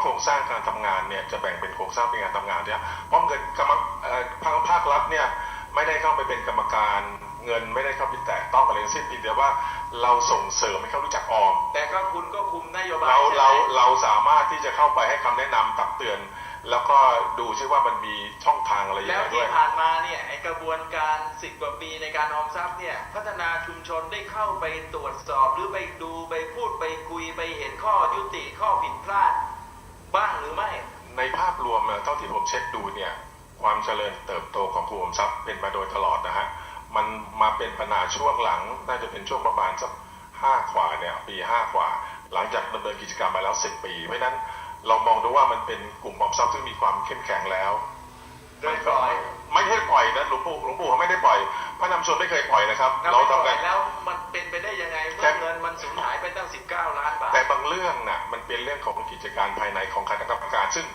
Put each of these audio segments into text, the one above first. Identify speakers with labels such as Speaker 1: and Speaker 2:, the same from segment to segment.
Speaker 1: โครงสร้างการทำงานเนี่ยจะแบ่งเป็นโครงสร้างเป็นงานทำงานเนี่ยเพราะเงินกรรมเอ่อภาคภาครัฐเนี่ยไม่ได้เข้าไปเป็นกรรมการเงินไม่ได้เข้าไปแตะต้องอะไรทั้งสิ้นเพียงแต่ว่าเราส่งเสริมให้เขารู้จักออม
Speaker 2: แต่ก็คุณก็คุมนโยบาย
Speaker 1: เรา
Speaker 2: ใช่ไหม
Speaker 1: เราเราสามารถที่จะเข้าไปให้คำแนะนำตักเตือน แล้วก็ดูซิว่ามันมีช่องทางอะไรอย่าง
Speaker 2: แล้ว
Speaker 1: ไรด้
Speaker 2: ที่
Speaker 1: วย
Speaker 2: ผ่านมาเนี่ยไอกระบวนการสิบกว่าปีในการออมทรัพย์เนี่ยพัฒนาชุมชนได้เข้าไปตรวจสอบ หรือไปดูไปพูดไปคุยไปเห็นข้อยุติข้อผิดพลาด บ้างหรือไม่
Speaker 1: ในภาพรวมเนี่ยเท่าที่ผมเช็คดูเนี่ยความเจริญเติบโตของกลุ่มทรัพย์เป็นมาโดยตลอดนะฮะมันมาเป็นปัญหาช่วงหลัง น่าจะเป็นช่วงประมาณสักห้ากว่าเนี่ยปีห้ากว่า หลังจากดำเนินกิจกรรมมาแล้วสิบปี เพราะฉะนั้นเรามองดูว่ามันเป็นกลุ่มออมทรัพย์ซึ่งมีความเข้มแข็งแล้ว
Speaker 2: โดยปล่อย
Speaker 1: ไม่ใช่ปล่อยนะหลวงปู่หลวงปู่เขาไม่ได้ปล่อย พระนำชนไม่เคยปล่อยนะครับ
Speaker 2: เรา
Speaker 1: เรา
Speaker 2: ปล่
Speaker 1: ทำ
Speaker 2: อ
Speaker 1: กั
Speaker 2: ย
Speaker 1: น
Speaker 2: แล้วมันเป็นไปได้ยังไง
Speaker 1: แต่
Speaker 2: เมื่อเงินมันสูญหายไปตั้ง 19 ล้านบา
Speaker 1: งเรื่องน่ะมันเป็นเรื่องของกิจการภายในของคณะกรรมการ ซึ่ง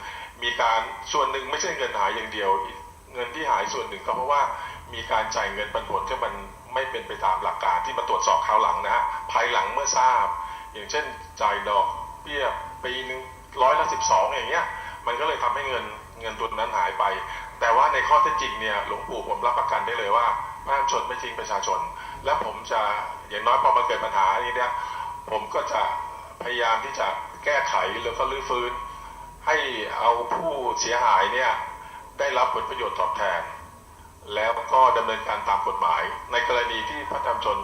Speaker 1: มีการส่วนหนึ่งไม่ใช่เงินหายอย่างเดียว เงินที่หายส่วนหนึ่งก็เพราะว่ามีการจ่ายเงินปันผลที่มันไม่เป็นไปตามหลักการที่มาตรวจสอบคราวหลังนะฮะภายหลังเมื่อทราบ อย่างเช่นจ่ายดอกเบี้ยปีหนึ่งร้อยละสิบสองอย่างเงี้ยมันก็เลยทำให้เงินเงินตัวนั้นหายไป แต่ว่าในข้อเท็จจริงเนี่ยหลวงปู่ผมรับประกันได้เลยว่าพระนำชนไม่ทิ้งประชาชน และผมจะอย่างน้อยพอมาเกิดปัญหาอย่างนี้เนี่ยผมก็จะ พยายามที่จะแก้ไขแล้วก็รื้อฟื้น ให้เอาผู้เสียหายเนี่ยได้รับผลประโยชน์ตอบแทน แล้วก็ดำเนินการตามกฎหมาย ในกรณีที่พระธรรมชน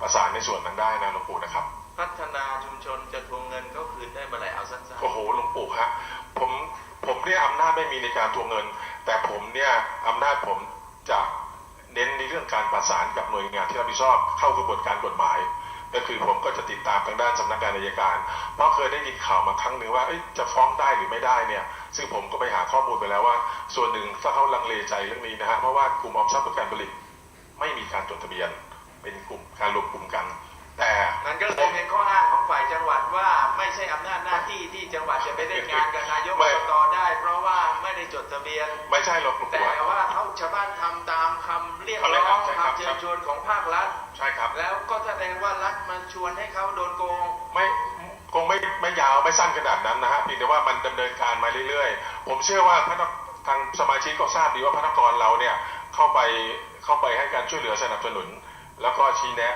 Speaker 1: ประสานในส่วนนั้นได้นะหลวงปู่นะครับ
Speaker 2: พัฒนาชุมชนจะทวงเงินเขาคืนได้เมื่อไหร่เอาสั้น
Speaker 1: โอ้โหหลวงปู่ฮะผมผมเนี่ยอำนาจไม่มีในการทวงเงิน แต่ผมเนี่ยอำนาจผมจะเน้นในเรื่องการประสานกับหน่วยงานที่รับผิดชอบเข้ากระบวนการกฎหมาย ก็คือผมก็จะติดตามทางด้านสำนักงานอัยการ เพราะเคยได้ยินข่าวมาครั้งหนึ่งว่าจะฟ้องได้หรือไม่ได้เนี่ย ซึ่งผมก็ไปหาข้อมูลไปแล้วว่า ส่วนหนึ่งถ้าเขาลังเลใจเรื่องนี้นะฮะเพราะว่ากลุ่มออมทรัพย์เพื่อการผลิต ไม่มีการจดทะเบียน เป็นกลุ่มการรวมกลุ่มกัน แต่
Speaker 2: ๆมันก็เลยเป็นข้ออ้างของฝ่ายจังหวัดว่าไม่ใช่อำนาจหน้าที่ที่จังหวัดจะไปเล่นงานกับนายกอบตได้ เพราะว่าไม่ได้จดทะเบียน
Speaker 1: ไม่ใช่หรอกหลวง
Speaker 2: แต่
Speaker 1: ปู่ฮะ
Speaker 2: ว่าเขาชาวบ้านทำตามคำเรียก
Speaker 1: เขาเรียก
Speaker 2: ร้อง
Speaker 1: ใช่ครับ
Speaker 2: คำเชิญชวนของภาครัฐ
Speaker 1: ใช่ครับ
Speaker 2: แล้วก็แสดงว่ารัฐมันชวนให้เขาโดนโกง
Speaker 1: ไม่คงไม่ไม่ยาวไม่สั้นขนาดนั้นนะฮะเพียงแต่ว่ามันดำเนินการมาเรื่อยๆ ผมเชื่อว่าพนักทางสมาชิกก็ทราบดีว่าพนักงานเราเนี่ยเข้าไปเข้าไปให้การช่วยเหลือสนับสนุน แล้วก็ชี้แนะ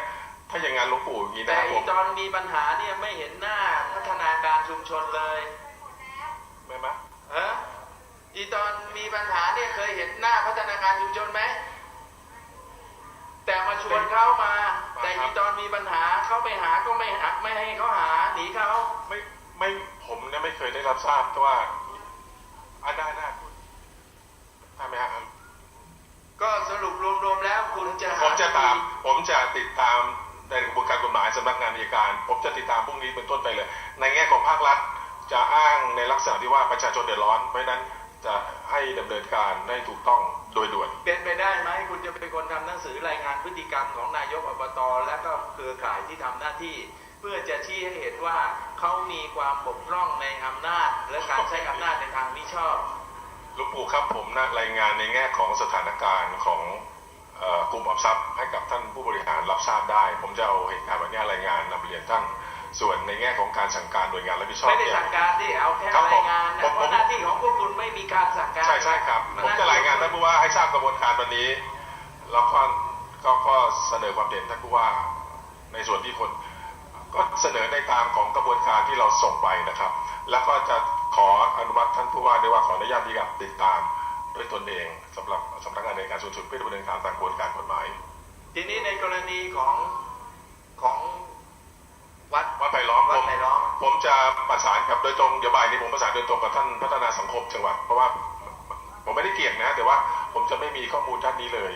Speaker 1: ถ้าอย่างนั้นหลวงปู่อย่างนี้
Speaker 2: แต่
Speaker 1: นะผ
Speaker 2: อี
Speaker 1: ม
Speaker 2: ตอนมีปัญหาเนี่ยไม่เห็นหน้าพัฒนาการชุมชนเลย
Speaker 1: ไม่ไหม
Speaker 2: ฮะอีตอนมีปัญหาเนี่ยเคยเห็นหน้าพัฒนาการชุมชนไหมแต่มาชวนเขามา แต่อีตอนมีปัญหาเขาไปหาก็ไม่หาไม่ให้เขาหาหนีเขา
Speaker 1: ไม่ไม่ผมเนี่ยไม่เคยได้รับทราบว่าอะได้ได้พูดได้ไหมฮะ
Speaker 2: ก็สรุปรวมๆแล้วคุณจะห
Speaker 1: ผมจะตาม ผมจะติดตาม ในกระบวนการกฎหมายสำนักงานอัยการ ผมจะติดตามพรุ่งนี้เป็นต้นไปเลย ในแง่ของภาครัฐจะอ้างในลักษณะที่ว่าประชาชนเดือดร้อน เพราะฉะนั้นจะให้ดำเนินการได้ถูกต้องโดยด่วน
Speaker 2: เป็นไปได้ไหมคุณจะเป็นคนทำหนังสือรายงานพฤติกรรมของนายกอบตและก็เครือข่ายที่ทำหน้าที่ เพื่อจะชี้ให้เห็นว่าเขามีความบกพร่องในอำนาจ และการใช้อำนาจในทางมิชอบ
Speaker 1: หลวงปู่ครับผมนะรายงานในแง่ของสถานการณ์ของเอ่อ กลุ่มออมทรัพย์ให้กับท่านผู้บริหารรับทราบได้ ผมจะเอาเหตุการณ์วันนี้รายงานนำเรียนท่านส่วนในแง่ของการสั่งการหน่วยงานรับผิดชอบ
Speaker 2: ไม่ได้
Speaker 1: เนี่ย
Speaker 2: สั่งการที่เอาแค่
Speaker 1: ครับผม
Speaker 2: รายงานนะ
Speaker 1: ผม
Speaker 2: เพราะหน้าที่ของพวกคุณไม่มีการสั่งการ
Speaker 1: ใช่ใช่ครับผมจะรายงานท่านผู้ว่าให้ทราบกระบวนการวันนี้ แล้วก็ก็ก็เสนอความเห็นท่านผู้ว่าในส่วนที่คน ก็เสนอในตามของกระบวนการที่เราส่งไปนะครับ แล้วก็จะขออนุมัติท่านผู้ว่าด้วยว่าขออนุญาตที่จะติดตาม ด้วยตนเองสำหรับสำนักงานในการสูงสุดเพื่อดำเนินการตามกระบวนการกฎหมาย
Speaker 2: ทีนี้ในกรณีของของวัด
Speaker 1: วัดไผ่ล้อม
Speaker 2: วั
Speaker 1: ผ
Speaker 2: ด
Speaker 1: ม
Speaker 2: ไผ่ล้อม
Speaker 1: ผมจะประสานกับโดยตรงเดี๋ยวบ่ายนี้ผมประสานโดยตรงกับท่านพัฒนาสังคมจังหวัดเพราะว่าผมไม่ได้เกี่ยงนะ แต่ว่าผมจะไม่มีข้อมูลด้านนี้เลย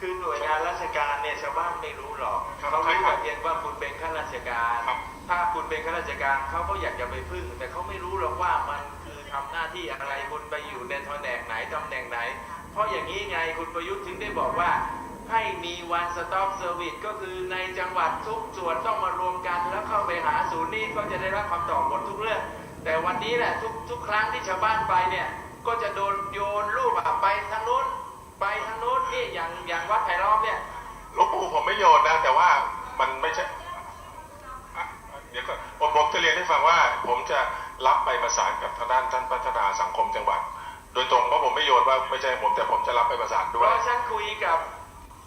Speaker 2: คือหน่วยงานราชการเนี่ยชาวบ้านไม่รู้หรอก
Speaker 1: ครับ
Speaker 2: เขา
Speaker 1: ใช่
Speaker 2: รู้
Speaker 1: ครับ
Speaker 2: แต่เพียงว่าคุณเป็นข้าราชการ
Speaker 1: ครับ
Speaker 2: ถ้าคุณเป็นข้าราชการเขาก็อยากจะไปพึ่ง แต่เขาไม่รู้หรอกว่ามันคือ ที่อะไรคุณไปอยู่ในตำแหน่งไหนตำแหน่งไหน เพราะอย่างนี้ไงคุณประยุทธ์ถึงได้บอกว่า ให้มีวันสต็อปเซอร์วิสก็คือในจังหวัดทุกส่วนต้องมารวมกัน แล้วเข้าไปหาศูนย์นี้ก็จะได้รับคำตอบหมดทุกเรื่อง แต่วันนี้แหละทุกทุกครั้งที่ชาวบ้านไปเนี่ยก็จะโดนโยนลูกไปทางนู้นไปทางนู้นนี่อย่างอย่างวัดไผ่ล้อมเนี่ย
Speaker 1: หลวงปู่ผมไม่โยนนะ แต่ว่ามันไม่ใช่เดี๋ยวก็ผมผมจะเรียนให้ฟังว่า ผมจะ รับไปประสานกับทางด้านท่านพัฒนาสังคมจังหวัด โดยตรงเพราะผมไม่โยนว่าไม่ใช่ผมแต่ผมจะรับไปประสาน
Speaker 2: เพ
Speaker 1: ด้วย
Speaker 2: ราะฉันคุยกับ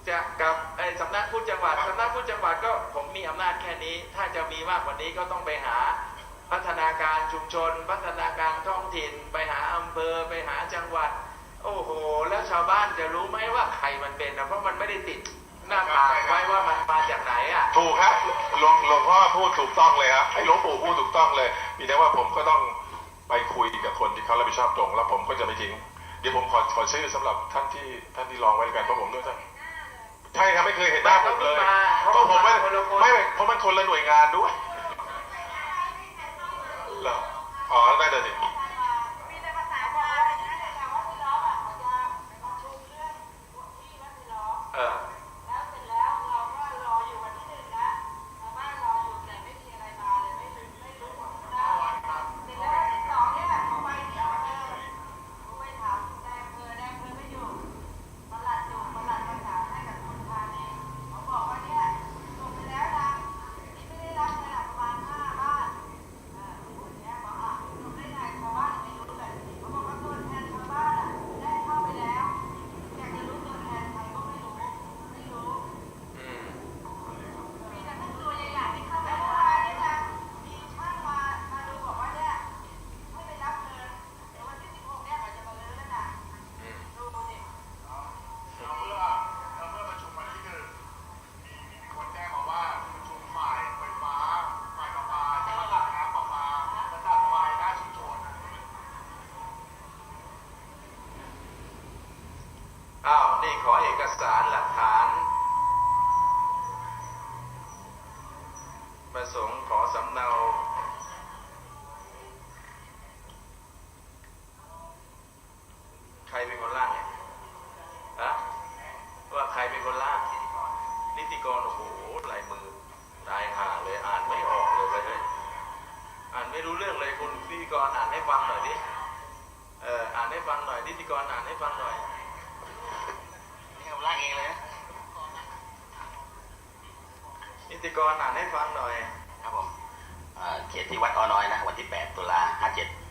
Speaker 2: จะกับไอ้สำนักพุทธจังหวัดสำนักพุทธจังหวัดก็ผมมีอำนาจแค่นี้ ถ้าจะมีมากกว่านี้ก็ต้องไปหาพัฒนาการชุมชน พัฒนาการท้องถิ่น ไปหาอำเภอไปหาจังหวัด โอ้โห แล้วชาวบ้านจะรู้ไหมว่าใครมันเป็นนะเพราะมันไม่ได้ติด หน้าผากไว้ว่ามันมาจากไหนอะ
Speaker 1: ถูกครับหลวงหลวงพ่อพูดถูกต้องเลยครับไอ้หลวงปู่พูดถูกต้องเลยมีแต่ว่าผมก็ต้องไปคุยกับคนที่เขารับผิดชอบตรง แล้วผมก็จะไปทิ้ง เดี๋ยวผมขอขอชื่อสำหรับท่านที่ท่านที่รองไว้แล้วกันเพราะผมด้วยท่านใช่ครับไม่เคยเห็นหน้าผมเลยเพราะผมไม่ไม่เพราะมันคนละหน่
Speaker 3: วยงานด้วยเหรออ๋อได้เล
Speaker 4: ย
Speaker 2: สิ ติกรอ่านให้ฟังหน่อย
Speaker 5: ครับผมเอ่อเขตที่วัดอ้อน้อยนะวันที่ 8 ตุลา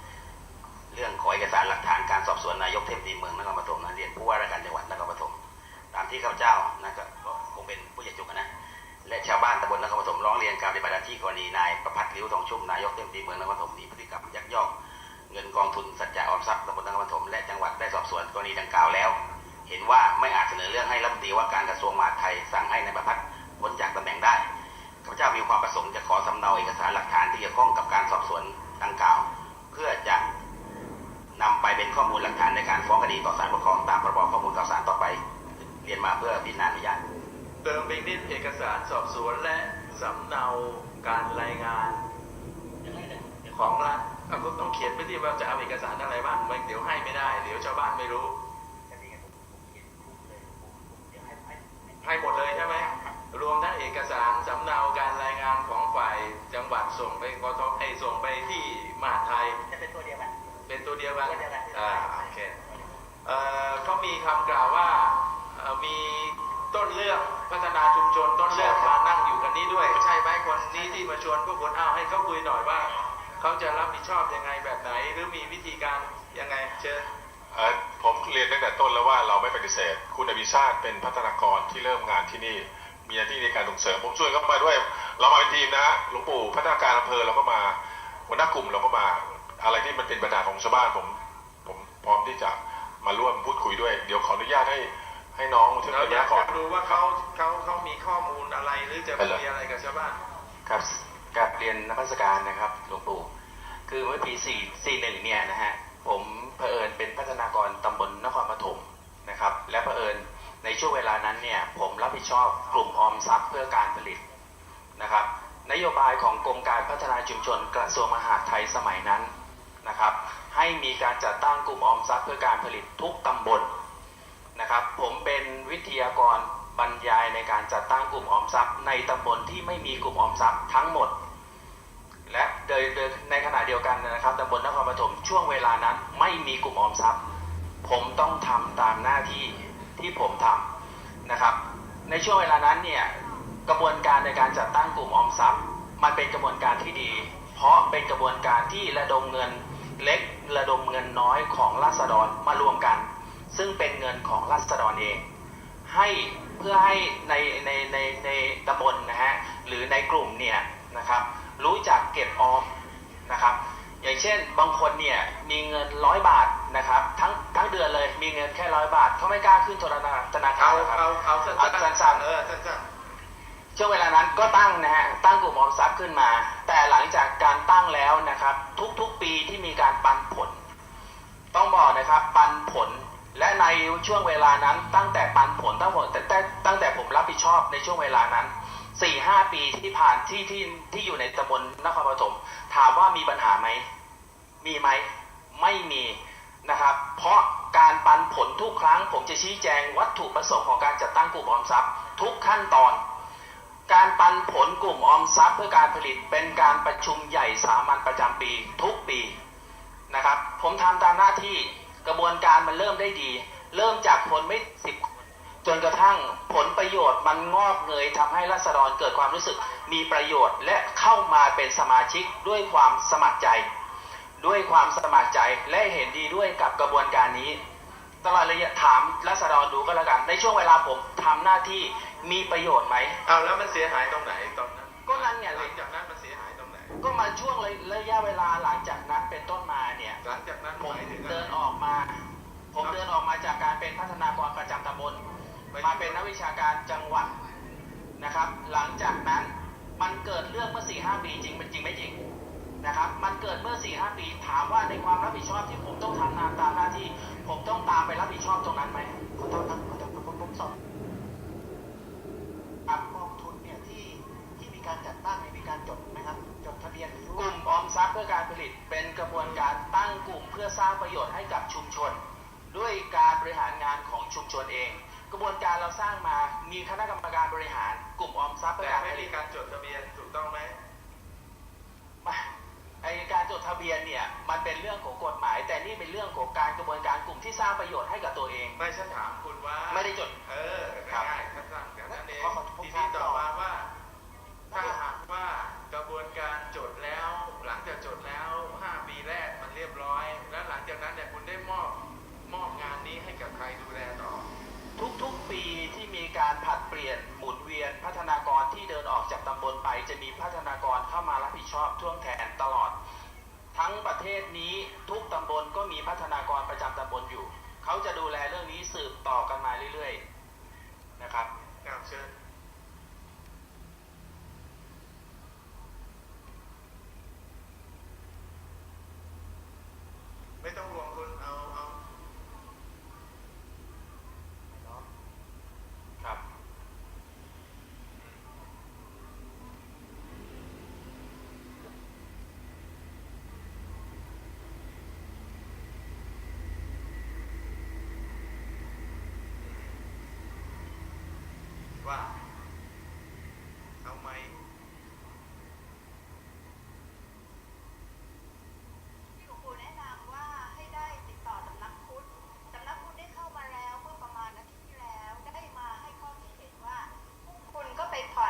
Speaker 5: 57 เรื่องขอเอกสารหลักฐานการสอบสวนนายกเทศมนตรีเมืองนครปฐมนะเรียนผู้ว่าราชการจังหวัดนครปฐมตามที่ข้าพเจ้านะก็คงเป็นผู้ใหญ่จุกนะและชาวบ้านตำบลนครปฐมร้องเรียนการปฏิบัติหน้าที่กรณีนายประพัฒน์ลิ้วทองชุ่มนายกเทศมนตรีเมืองนครปฐมมีพฤติกรรมยักยอกเงินกองทุนสัจจะออมทรัพย์ตำบลนครปฐมและจังหวัดได้สอบสวนกรณีดังกล่าวแล้ว เห็นว่าไม่อาจเสนอเรื่องให้รัฐมนตรีว่าการกระทรวงมหาดไทยสั่งให้นายประพัฒน์พ้นจากตำแหน่งได้ เจ้ามีความประสงค์จะขอสำเนาเอกสารหลักฐานที่เกี่ยวข้องกับการสอบสวนดังกล่าว เพื่อจะนำไปเป็นข้อมูลหลักฐานในการฟ้องคดีต่อศาลปกครองตามพรบข้อมูลข่าวสารต่อไป เรียนมาเพื่อพิจารณาอนุญาต
Speaker 2: เติมไปนิดเอกสารสอบสวนและสำเนาการรายงานของรัฐเอาก็ต้องเขียนไปที่ว่าจะเอาเอกสารอะไรบ้างไม่เดี๋ยวให้ไม่ได้ เดี๋ยวชาวบ้านไม่รู้ เขาจะรับผิดชอบยังไงแบบไหน หรือมีวิธีการยังไงเชิญ
Speaker 1: เอ่อผมเรียนตั้งแต่ต้นแล้วว่าเราไม่ปฏิเสธ คุณอภิชาติเป็นพัฒนากรที่เริ่มงานที่นี่ มีหน้าที่ในการส่งเสริมผมช่วยเขามาด้วย เรามาเป็นทีมนะหลวงปู่พัฒนาการอำเภอเราก็มาหัวหน้ากลุ่มเราก็มา อะไรที่มันเป็นปัญหาของชาวบ้านผมผมพร้อมที่จะมาร่วมพูดคุยด้วย เดี๋ยวขออนุญาตให้ให้น้องช่วย
Speaker 2: เรา
Speaker 1: อนุ
Speaker 2: อยา
Speaker 1: ญากตก่อน
Speaker 2: จะดูว่าเขาเขาเขามีข้อมูลอะไรหรือจะ
Speaker 1: ไปเลย
Speaker 2: มีอะไรกับชาวบ้าน
Speaker 5: ครับ กับเรียนนักพัฒการนะครับหลวงปู่คือเมื่อปี4 41เนี่ยนะฮะผมเผอิญเป็นพัฒนากรตำบลนครปฐมนะครับและเผอิญในช่วงเวลานั้นเนี่ยผมรับผิดชอบกลุ่มออมทรัพย์เพื่อการผลิตนะครับนโยบายของกรมการพัฒนาชุมชนกระทรวงมหาดไทยสมัยนั้นนะครับให้มีการจัดตั้งกลุ่มออมทรัพย์เพื่อการผลิตทุกตำบลนะครับผมเป็นวิทยากร บรรยายในการจัดตั้งกลุ่มออมทรัพย์ ในตำบลที่ไม่มีกลุ่มออมทรัพย์ทั้งหมด และโดยในขณะเดียวกันนะครับตำบลนครปฐมช่วงเวลานั้นไม่มีกลุ่มออมทรัพย์ ผมต้องทำตามหน้าที่ที่ผมทำนะครับ ในช่วงเวลานั้นเนี่ยกระบวนการในการจัดตั้งกลุ่มออมทรัพย์ มันเป็นกระบวนการที่ดี เพราะเป็นกระบวนการที่ระดมเงินเล็กระดมเงินน้อยของราษฎรมารวมกัน ซึ่งเป็นเงินของราษฎรเอง ให้ เพื่อให้ในในในในตำบลนะฮะหรือในกลุ่มเนี่ยนะครับรู้จักเก็บออมนะครับ อย่างเช่นบางคนเนี่ยมีเงินร้อยบาทนะครับทั้งทั้งเดือนเลยมีเงินแค่ร้อยบาทเขาไม่กล้าขึ้นธนาธนาคาร
Speaker 2: เอา
Speaker 5: หรอกครับ
Speaker 2: เอาเอาสั้น
Speaker 5: เอาสั้นๆ
Speaker 2: เออสั้น
Speaker 5: ช่วงเวลานั้นก็ตั้งนะฮะตั้งกลุ่มออมทรัพย์ขึ้นมา แต่หลังจากการตั้งแล้วนะครับ ทุกๆปีที่มีการปันผล ต้องบอกนะครับปันผล และในช่วงเวลานั้นตั้งแต่ปันผลตั้งแต่แต่ตั้งแต่ผมรับผิดชอบในช่วงเวลานั้นสี่ห้าปีที่ผ่านที่ที่ที่อยู่ในตำบลนครปฐมถามว่ามีปัญหาไหมมีไหมไม่มีนะครับ เพราะการปันผลทุกครั้ง ผมจะชี้แจงวัตถุประสงค์ของการจัดตั้งกลุ่มออมทรัพย์ ทุกขั้นตอน การปันผลกลุ่มออมทรัพย์ เพื่อการผลิตเป็นการประชุมใหญ่สามัญประจำปี ทุกปีนะครับ ผมทำตามหน้าที่ กระบวนการมันเริ่มได้ดี เริ่มจากคนไม่สิบคนจนกระทั่งผลประโยชน์มันงอกเงยทำให้รัษฎรเกิดความรู้สึกมีประโยชน์และเข้ามาเป็นสมาชิกด้วยความสมัครใจ ด้วยความสมัครใจและเห็นดีด้วยกับกระบวนการนี้ ตลอดระยะถามรัษฎรดูก็แล้วกันในช่วงเวลาผมทำหน้าที่มีประโยชน์ไหม
Speaker 2: ๆเอาแล้วมันเสียหายตรงไหนตอนนั้น
Speaker 5: ก็นั่นไง
Speaker 2: หลังจากนั้นมันเสียหายตรงไหน
Speaker 5: ก็มาช่วงระยะเวลาหลังจากนั้นเป็นต้นมาเนี่ย
Speaker 2: หลังจากนั้น
Speaker 5: ผม ผมเดินออกมาจากการเป็นพัฒนากรประจำตำบลมาเป็นนักวิชาการจังหวัดนะครับ หลังจากนั้นมันเกิดเรื่องเมื่อ4ี่ห้าปีจริงเป็นจริงไม่จริงนะครับ มันเกิดเมื่อ4ี่ห้าปีถามว่าในความรับผิดชอบที่ผมต้องทำงานตามหน้าที่ ผมต้องตามไปรับผิดชอบตรงนั้นไหมขอโทษครับขอโทษครับผมผมสอบ
Speaker 6: ครับกองทุนเนี่ยที่ที่มีการจัดตั้งมีการจดไหมครับจดทะเบียนหรือก
Speaker 5: ลุ่มออมทรัพย์เพื่อการผลิตเป็นกระบวนการตั้งกลุ่มเพื่อสร้างประโยชน์ให้กับชุมชน ด้วยการบริหารงานของชุมชนเอง กระบวนการเราสร้างมามีคณะกรรมการบริหาร กลุ่มออมทรัพย์เพื่
Speaker 2: แต่
Speaker 5: อการ
Speaker 2: ไม่
Speaker 5: ผลิ
Speaker 2: มี
Speaker 5: ต
Speaker 2: การจดทะเบียนถูกต้องไหม
Speaker 5: มาไอการจดทะเบียนเนี่ยมันเป็นเรื่องของกฎหมาย แต่นี่เป็นเรื่องของการกระบวนการกลุ่มที่สร้างประโยชน์ให้กับตัวเอง
Speaker 2: ไม่ฉันถามคุณว่า
Speaker 5: ไม่ได้จด
Speaker 2: เออ
Speaker 5: ครับ
Speaker 2: ง่ายๆสั้นๆแค่นั้นเอง
Speaker 6: ขอขอผม
Speaker 2: ที
Speaker 6: ถา
Speaker 2: นี้
Speaker 6: ม
Speaker 2: ต่
Speaker 6: ต่
Speaker 2: อ
Speaker 6: อ
Speaker 2: มา จากตำ
Speaker 5: บลไปจะมีพัฒนากรเข้ามารับผิดชอบท่วงแทนตลอด ทั้งประเทศนี้ทุกตำบลก็มีพัฒนากรประจำตำบลอยู่ เขาจะดูแลเรื่องนี้สืบต่อกันมาเรื่อยๆ นะครับ
Speaker 2: ครับเชิญ ไม่ต้องรวมคุณเอาเอา
Speaker 5: ครับ
Speaker 2: ว่าเอาไหม
Speaker 3: ที่หลวงปู่แนะนำว่าให้ได้ติดต่อสำนักพุทธสำนักพุทธได้เข้ามาแล้วเมื่อประมาณอาทิตย์ที่แล้วได้มาให้ข้อคิดเห็นว่า คุณก็ไปผ่อน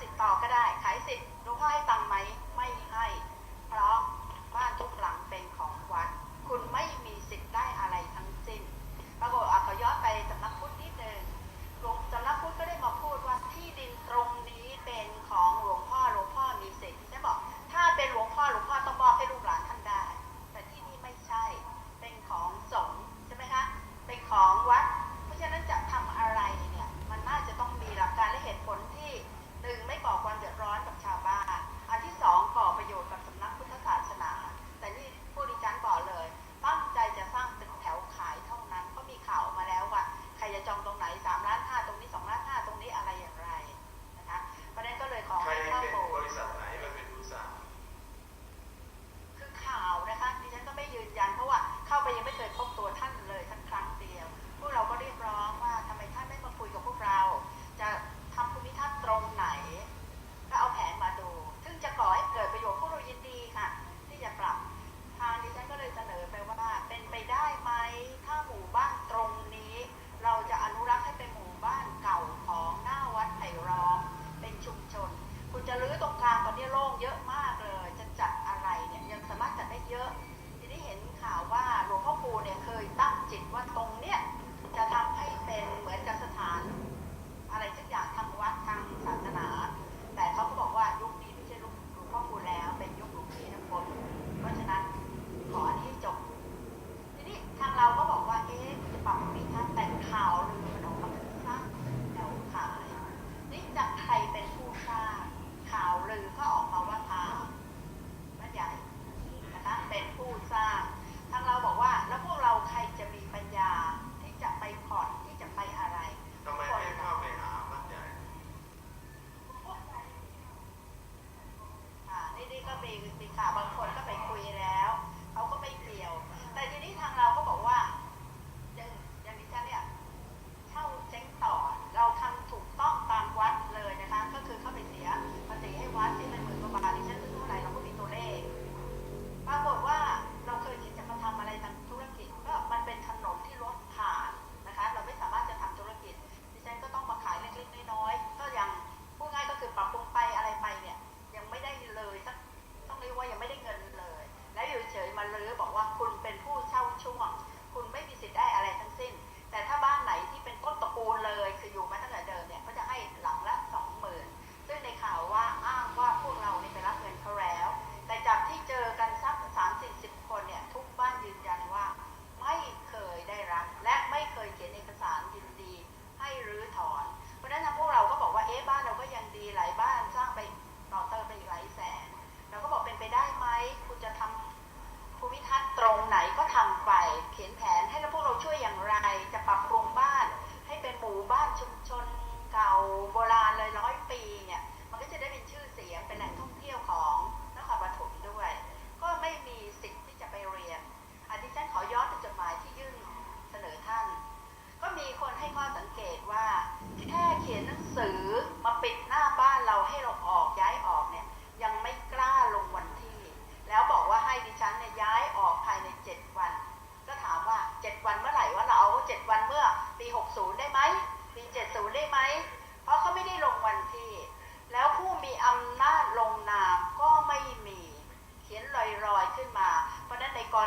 Speaker 3: สิบต่อก็ได้ ขายสิบหลวงพ่อให้ตังค์ไหม ในในขาบาง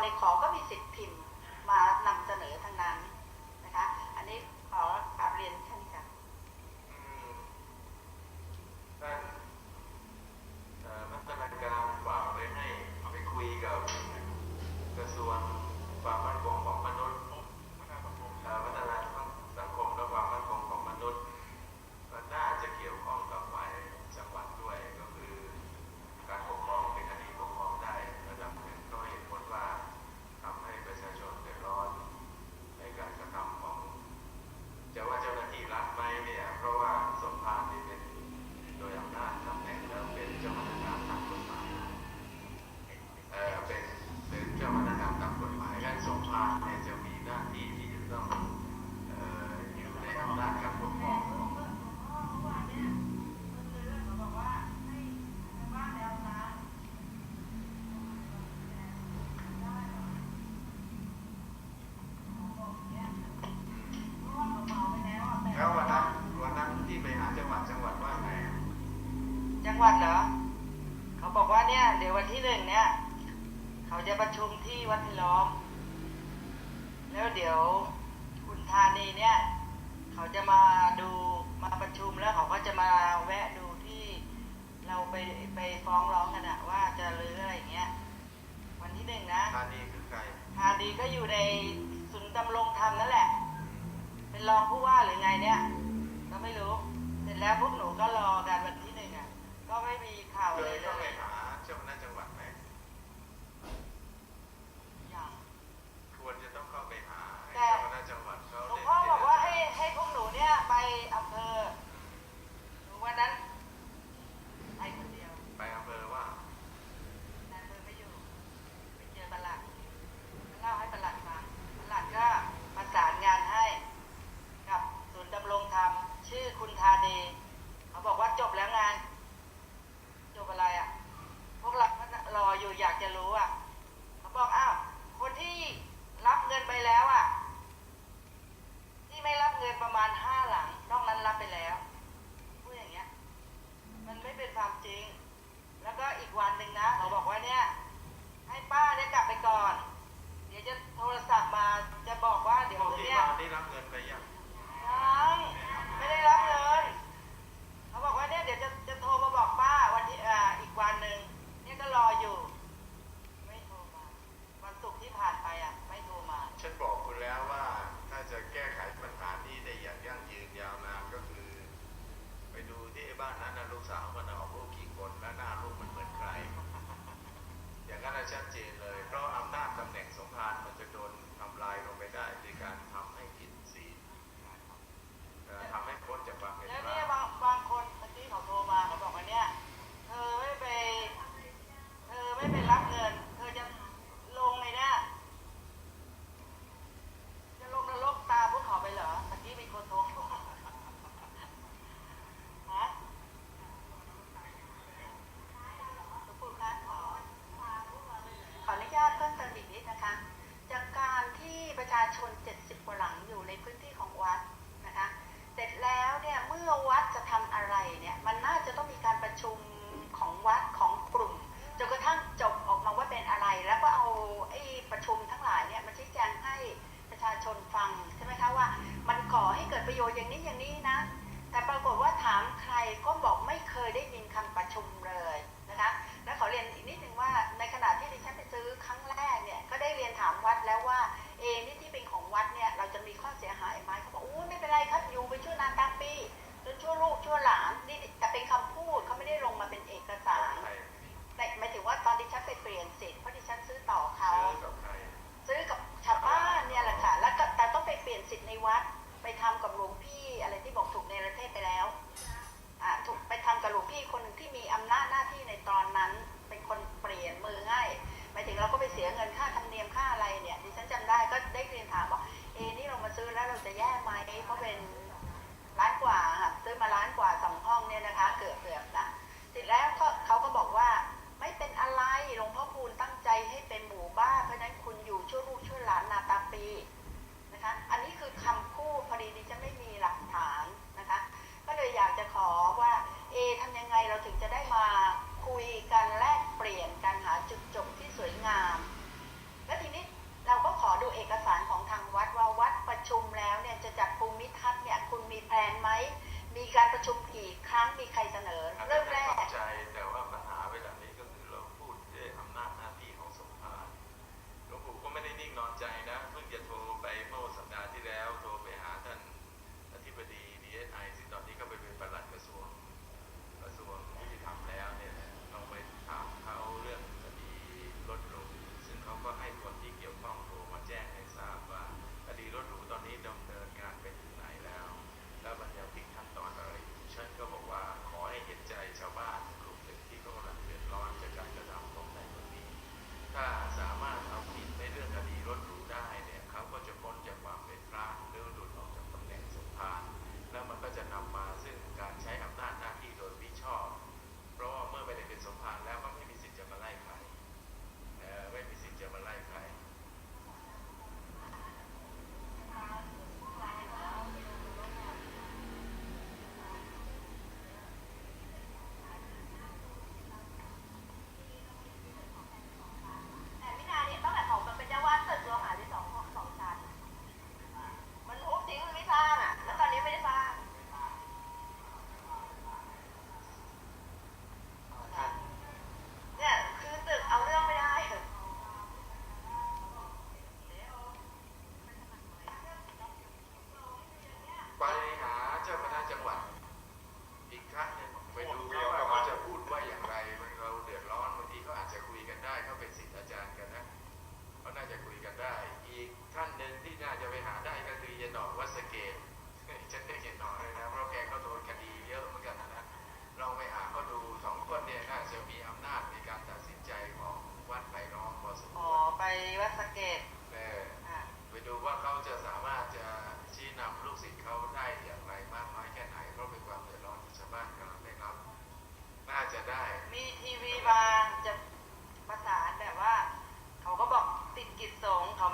Speaker 3: ในขอก็มีสิทธิ์พิมพ์ เนี่
Speaker 2: จะมีหน้าที่ที่จะต้องอยู่ในอำนาจการปกครองแล้ววันนั้นวันนั้นที่ไปหาจังหวัดจังหวัดว่าไง
Speaker 3: จังหวัดเหรอ เขาบอกว่าเนี่ยเดี๋ยววันที่หนึ่งเนี่ย เขาจะประชุมที่วั
Speaker 2: ดพิร้
Speaker 3: อ ประชาชน 70กว่าหลังอยู่ในพื้นที่ของวัดนะคะเสร็จแล้วเนี่ยเมื่อวัดจะทำอะไรเนี่ยมันน่าจะต้องมีการประชุมของวัดของกลุ่มจนกระทั่งจบออกมาว่าเป็นอะไร แล้วก็เอาไอ้ประชุมทั้งหลายเนี่ยมาชี้แจงให้ประชาชนฟังใช่ไหมคะว่า มันก่อให้เกิดประโยชน์อย่างนี้อย่างนี้นะ แต่ปรากฏว่าถามใครก็บอกไม่เคยได้ เงินค่าธร
Speaker 2: ร
Speaker 3: มเนียมค่าอะไรเนี่ยดิฉันจำได้ก็ได้เรียนถามว่าเอนี่เรามาซื้อแล้วเราจะแย่ไหมเพราะเป็นร้านกว่าค่ะซื้อมาล้านกว่า ครั้งมีใครเสนอ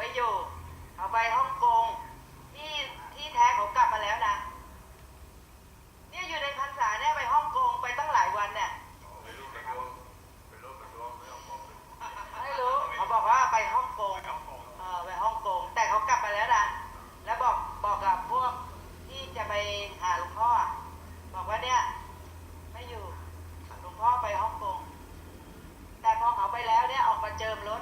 Speaker 2: ไม่อยู่ เอาไป
Speaker 3: ฮ่องกงที่ที่แท้เขากลับมาแล้วนะ เนี่ยอยู่ในพรรษาเนี่ยไปฮ่องกงไปตั้งหลายวันเนี่ย
Speaker 2: ไม่
Speaker 3: รู้เขาบอกว่าไปฮ่องกงเออไปฮ่องกงแต่เขากลับมาแล้วนะแล้วบอกบอกกับพวกที่จะไปหาหลวงพ่อบอกว่าเนี่ยไม่อยู่หลวงพ่อไปฮ่องกงแต่พอเขาไปแล้วเนี่ยออกมาเจิมรถ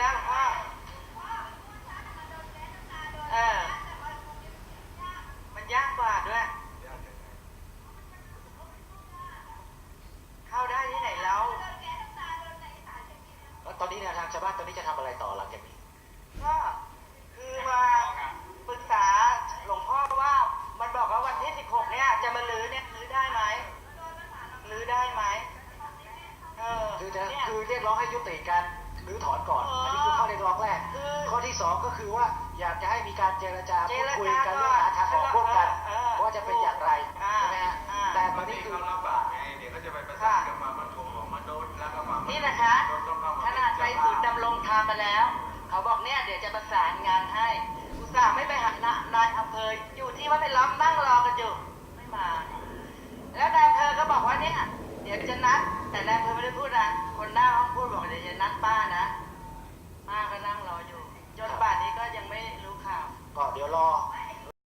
Speaker 6: แล้ว
Speaker 3: หลเอ
Speaker 2: อ
Speaker 6: มัน
Speaker 2: ยากกว่าด้วย เข้าได้
Speaker 3: ที่ไห
Speaker 6: น
Speaker 3: แล้ว แล้วตอนนี้แนวทางชาวบ้าน
Speaker 6: ตอนนี้จะทำอะไรต่อหลังจากนี้
Speaker 7: ก็คือมาปรึกษาหลวงพ่อว่ามันบอกว่าวันที่ 16 เนี่ย จะมาลื้อเนี่ยลื้อได้ไหมลื้อได้ไหมเออ
Speaker 6: คือจะคือเรียกร้องให้ยุติการ รื้อถอนก่อน
Speaker 7: เอออั
Speaker 6: อันนี้คือข้อเรียกร้องแรก
Speaker 7: คือ
Speaker 6: ข้อที่สองก็คือว่าอยากจะให้มีการเจรจา
Speaker 7: เจ
Speaker 6: พูด
Speaker 7: ร
Speaker 6: คุย
Speaker 7: จา
Speaker 6: กัน
Speaker 7: ก่
Speaker 6: เรื่
Speaker 7: อ
Speaker 6: องหาทางออกร่วมกัน
Speaker 7: เออ
Speaker 6: ว่าจะเป็นอย่างไร
Speaker 7: อ่า
Speaker 6: ใช่ไหมฮะ
Speaker 7: อ่า
Speaker 6: แต่ต
Speaker 2: วั
Speaker 6: อนน
Speaker 2: นี้
Speaker 6: นี้คือ
Speaker 2: เขาลำบากไงเดี๋ยวเขาจะไปประสานกับมามันคงของมนุษย์แล้วก็มา
Speaker 7: นี่นะคะ
Speaker 2: ต้องเข้ามา
Speaker 7: ขนาดไปศูนย์ดำรงธรรมมาแล้ว เขาบอกเนี่ยเดี๋ยวจะประสานงานให้อุตส่าห์ไม่ไปหานานายอำเภออยู่ที่ว่าไปล้อมนั่งรอกันอยู่ไม่มา แล้วนายอำเภอก็บอกว่าเนี่ยเดี๋ยวจะนัดแต่นายอำเภอไม่ได้พูดนะ